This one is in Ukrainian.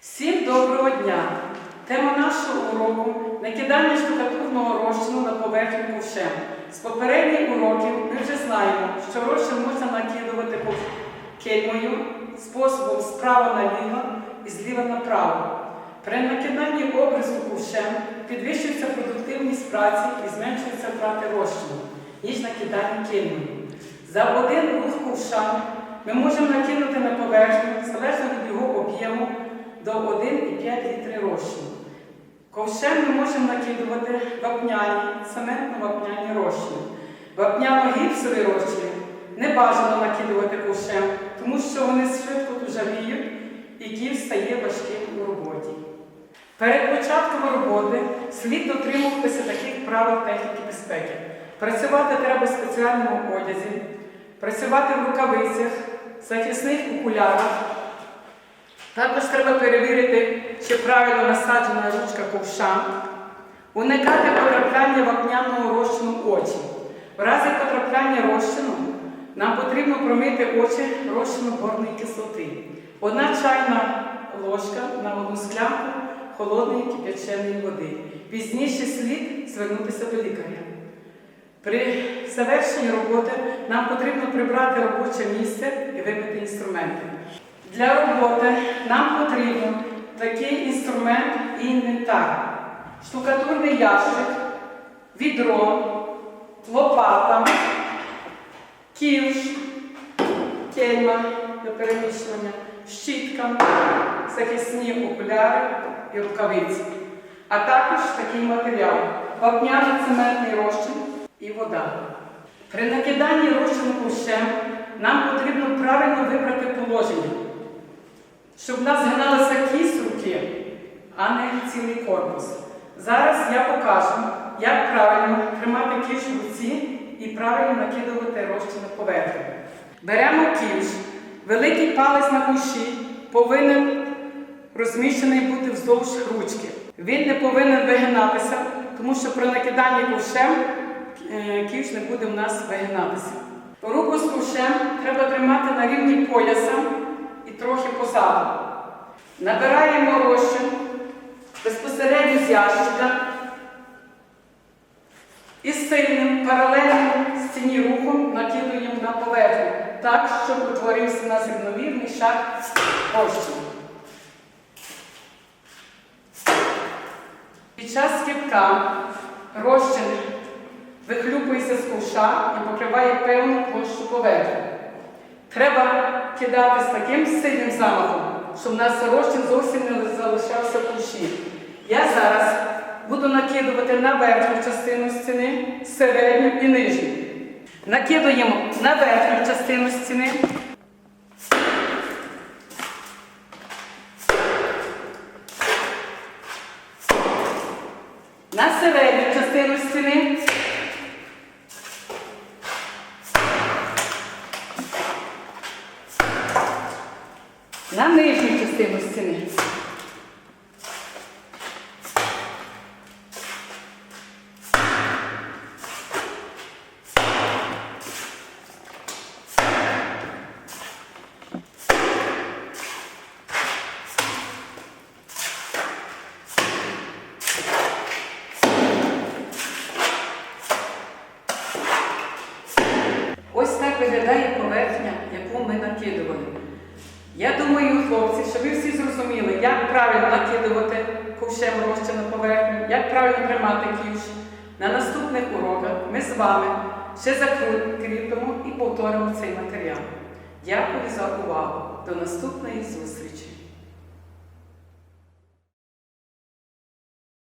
Всім доброго дня! Тема нашого уроку накидання штукатурного розчину на поверхню ковшем. З попередніх уроків ми вже знаємо, що розчин можна накидувати кельмою способом справа наліво і зліва направо. При накиданні обрису ковшем підвищується продуктивність праці і зменшується втрати розчину, ніж накидання кельмою. За один рух ковша ми можемо накинути на поверхню, залежно від його об'єму, до 1,5 літри розчину. Ковшем ми можемо накидувати вапняні, цементно-вапняні розчини. Вапняно-гіпсові розчини не бажано накидувати ковшем, тому що вони швидко тужавіють і ків стає важким у роботі. Перед початком роботи слід дотримуватися таких правил техніки безпеки. Працювати треба в спеціальному одязі, працювати в рукавицях, захисних окулярах. Також треба перевірити, чи правильно насаджена ручка ковша, уникати потрапляння вапняного розчину очі. В разі потрапляння розчину нам потрібно промити очі розчину борної кислоти. Одна чайна ложка на одну склянку холодної кип'яченої води. Пізніше слід звернутися до лікаря. При завершенні роботи нам потрібно прибрати робоче місце і вимити інструменти. Для роботи нам потрібен такий інструмент і інвентар. Штукатурний ящик, відро, лопата, ківш, кельма для переміщення, щітка, захисні окуляри і рукавиці, а також такий матеріал вапняний цементний розчин і вода. При накиданні розчину кущем нам потрібно правильно вибрати положення, щоб в нас кість руки, а не цілий корпус. Зараз я покажу, як правильно тримати кіш в руці і правильно накидувати розчин на поверхню. Беремо кіш, великий палець на кущі повинен розміщений бути вздовж ручки. Він не повинен вигинатися, тому що при накиданні ковшем е, ківш не буде в нас вигинатися. Руку з ковшем треба тримати на рівні пояса трохи позаду. Набираємо розчин безпосередньо з ящика і сильним паралельним стіні рухом накидуємо на поверхню, так, щоб утворився у нас шар розчину. Під час кипка розчин вихлюпується з ковша і покриває певну площу поверхні. Треба кидати з таким сильним замахом, щоб нас розчин зовсім не залишався в ковші. Я зараз буду накидувати на верхню частину стіни, середню і нижню. Накидуємо на верхню частину стіни. На середню частину стіни. На нижню частину стіни. Ось так виглядає поверхня, яку ми накидували. Я думаю, хлопці, що ви всі зрозуміли, як правильно накидувати ковшем розчин на поверхню, як правильно тримати ківш. На наступних уроках ми з вами ще закріпимо і повторимо цей матеріал. Дякую за увагу. До наступної зустрічі!